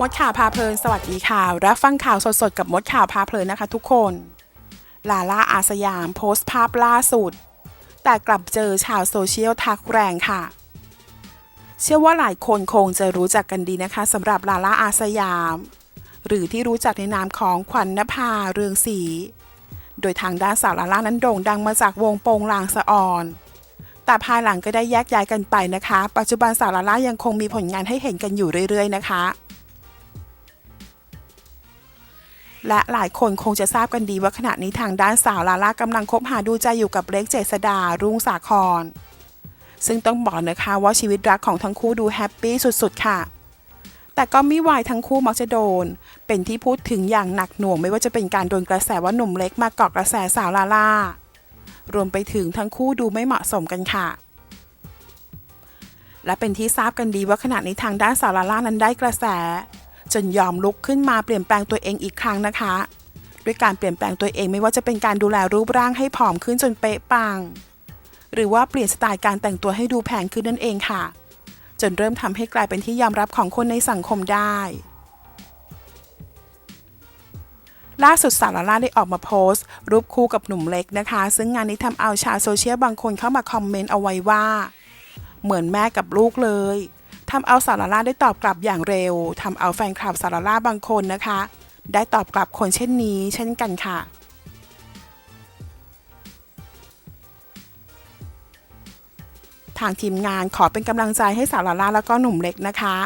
มดข่าวพาเพลิน สวัสดีค่ะ รับฟังข่าวสดๆ กับมดข่าวพาเพลินนะคะทุกคน ลาล่าอาสยาม โพสต์ภาพล่าสุด แต่กลับเจอชาวโซเชียลทักแรงค่ะ เชื่อว่าหลายคนคงจะรู้จักกันดีนะคะสำหรับลาล่าอาสยาม หรือที่รู้จักในนามของขวัญนภาเรืองศรีโดยทางด้านสาวลาล่านั้นโด่งดังมาจากวงโปงลางสะออนแต่ภายหลังก็ได้แยกย้ายกันไปนะคะ ปัจจุบันสาวลาล่ายังคงมีผลงานให้เห็นกันอยู่เรื่อย ๆ นะคะ และหลายคนคงจะทราบกันดีว่าขณะนี้ทางด้านสาวลาล่ากำลังคบหาดูใจอยู่กับเล็กเจษดา รุ่งสาคร ซึ่งต้องบอกนะคะว่าชีวิตรักของทั้งคู่ดูแฮปปี้สุดๆ ค่ะ แต่ก็ไม่วายทั้งคู่มักจะโดน เป็นที่พูดถึงอย่างหนักหน่วงไม่ว่าจะเป็นการโดนกระแสว่าหนุ่มเล็กมาเกาะกระแสสาวลาล่ารวมไปถึงทั้งคู่ดูไม่เหมาะสมกันค่ะ และเป็นที่ทราบกันดีว่าขณะนี้ทางด้านสาวลาล่านั้นได้กระแส จนยอมลุกขึ้นมาเปลี่ยนแปลงตัวเองอีกครั้งนะคะ ด้วยการเปลี่ยนแปลงตัวเองไม่ว่าจะเป็นการดูแลรูปร่างให้ผอมขึ้นจนเป๊ะปัง หรือว่าเปลี่ยนสไตล์การแต่งตัวให้ดูแพงขึ้นนั่นเองค่ะ จนเริ่มทำให้กลายเป็นที่ยอมรับของคนในสังคมได้ล่าสุดสาวลาล่าได้ออกมาโพสต์ รูปคู่กับหนุ่มเล็กนะคะ ซึ่งงานนี้ทำเอาชาวโซเชียลบางคนเข้ามาคอมเมนต์เอาไว้ว่า เหมือนแม่กับลูกเลย ทำเอาสาวลาล่าได้ตอบกลับอย่างเร็วทำเอาแฟนคลับสาวลาล่าบางคนนะคะ ได้ตอบกลับคนเช่นนี้เช่นกันค่ะทางทีมงานขอเป็นกำลังใจให้สาวลาล่าแล้วก็หนุ่มเล็กนะคะ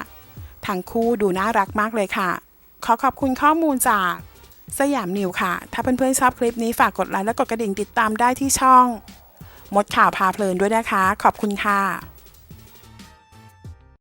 ทั้งคู่ดูน่ารักมากเลยค่ะ ขอขอบคุณข้อมูลจาก สยามนิวค่ะ ถ้าเพื่อนๆชอบคลิปนี้ฝากกดไลค์และกดกระดิ่งติดตามได้ที่ช่อง มดข่าวพาเพลินด้วยนะคะ ขอบคุณค่ะ